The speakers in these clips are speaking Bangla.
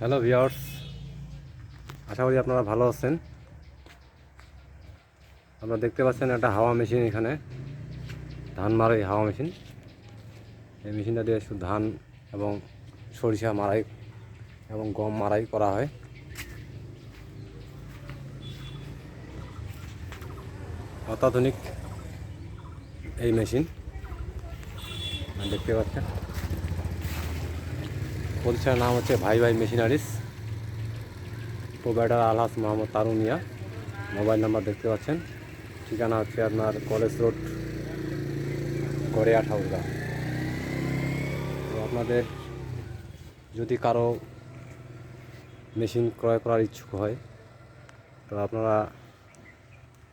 হ্যালো ভিওর্স আশা করি আপনারা ভালো আছেন। আপনারা দেখতে পাচ্ছেন একটা হাওয়া মেশিন এখানে। ধান মারাই হাওয়া মেশিন। এই মেশিনটা দিয়ে শুধু ধান এবং সরিষা মারাই এবং গম মারাই করা হয়। অত্যাধুনিক এই মেশিন। দেখতে পাচ্ছেন। প্রতিষ্ঠানের নাম হচ্ছে ভাই ভাই machineries. Provider Alhas Mohammad Tarun Miah mobile number দেখতে পাচ্ছেন। ঠিকানা হচ্ছে আপনার কলেজ রোড গড়িয়া ঠাকুরগা তো আপনাদের যদি কারও মেশিন ক্রয় করার ইচ্ছুক হয়, তো আপনারা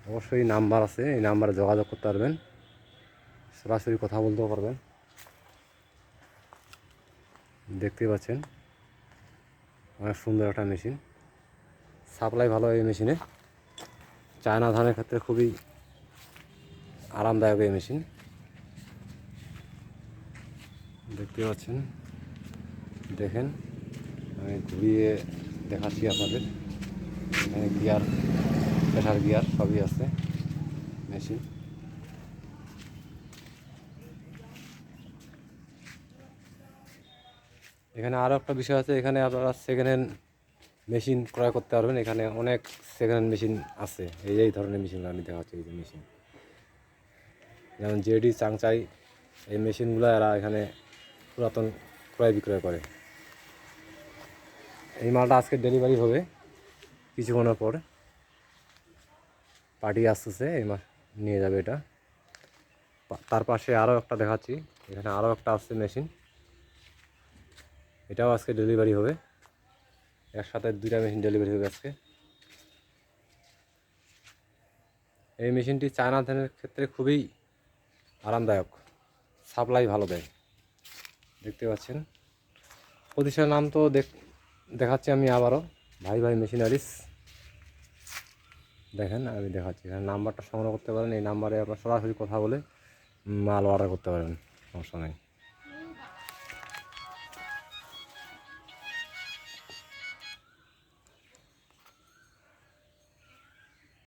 অবশ্যই নাম্বার আছে, এই নাম্বারে যোগাযোগ করতে পারবেন। সরাসরি কথা বলতেও পারবেন। দেখতে পাচ্ছেন। অনেক সুন্দর একটা মেশিন। সাপ্লাই ভালো এই মেশিনে। চায়না ধানের ক্ষেত্রে খুবই আরামদায়ক এই মেশিন। দেখতে পাচ্ছেন। দেখেন, আমি ঘুরিয়ে দেখাচ্ছি আপনাদের। গিয়ার প্রেশার গিয়ার সবই আছে। মেশিন। এখানে আরও একটা বিষয় আছে, এখানে আপনারা সেকেন্ড হ্যান্ড মেশিন ক্রয় করতে পারবেন। এখানে অনেক সেকেন্ড হ্যান্ড মেশিন আছে। এই এই ধরনের মেশিনগুলো আমি দেখাচ্ছি, এই যে মেশিন যেমন জেডি চাংচাই এই মেশিনগুলো এরা এখানে পুরাতন ক্রয় বিক্রয় করে। এই মালটা আজকে ডেলিভারি হবে কিছুক্ষণের পর। পার্টি আসতেছে, এই মাস নিয়ে যাবে এটা। তার পাশে আরও একটা দেখাচ্ছি। এখানে আরও একটা আসছে মেশিন এটাও আজকে ডেলিভারি হবে। একসাথে দুইটা মেশিন ডেলিভারি হবে আজকে। এই মেশিনটি চায়না ধানের ক্ষেত্রে খুবই আরামদায়ক। সাপ্লাই ভালো দেয়। দেখতে পাচ্ছেন। প্রতিষ্ঠানের নাম তো দেখ, দেখাচ্ছি আমি আবারও। ভাই ভাই মেশিনারিস দেখেন, আমি দেখাচ্ছি। এখানে নাম্বারটা সংগ্রহ করতে পারেন। এই নাম্বারে আপনার সরাসরি কথা বলে মাল অর্ডার করতে পারেন সমস্যা নেই।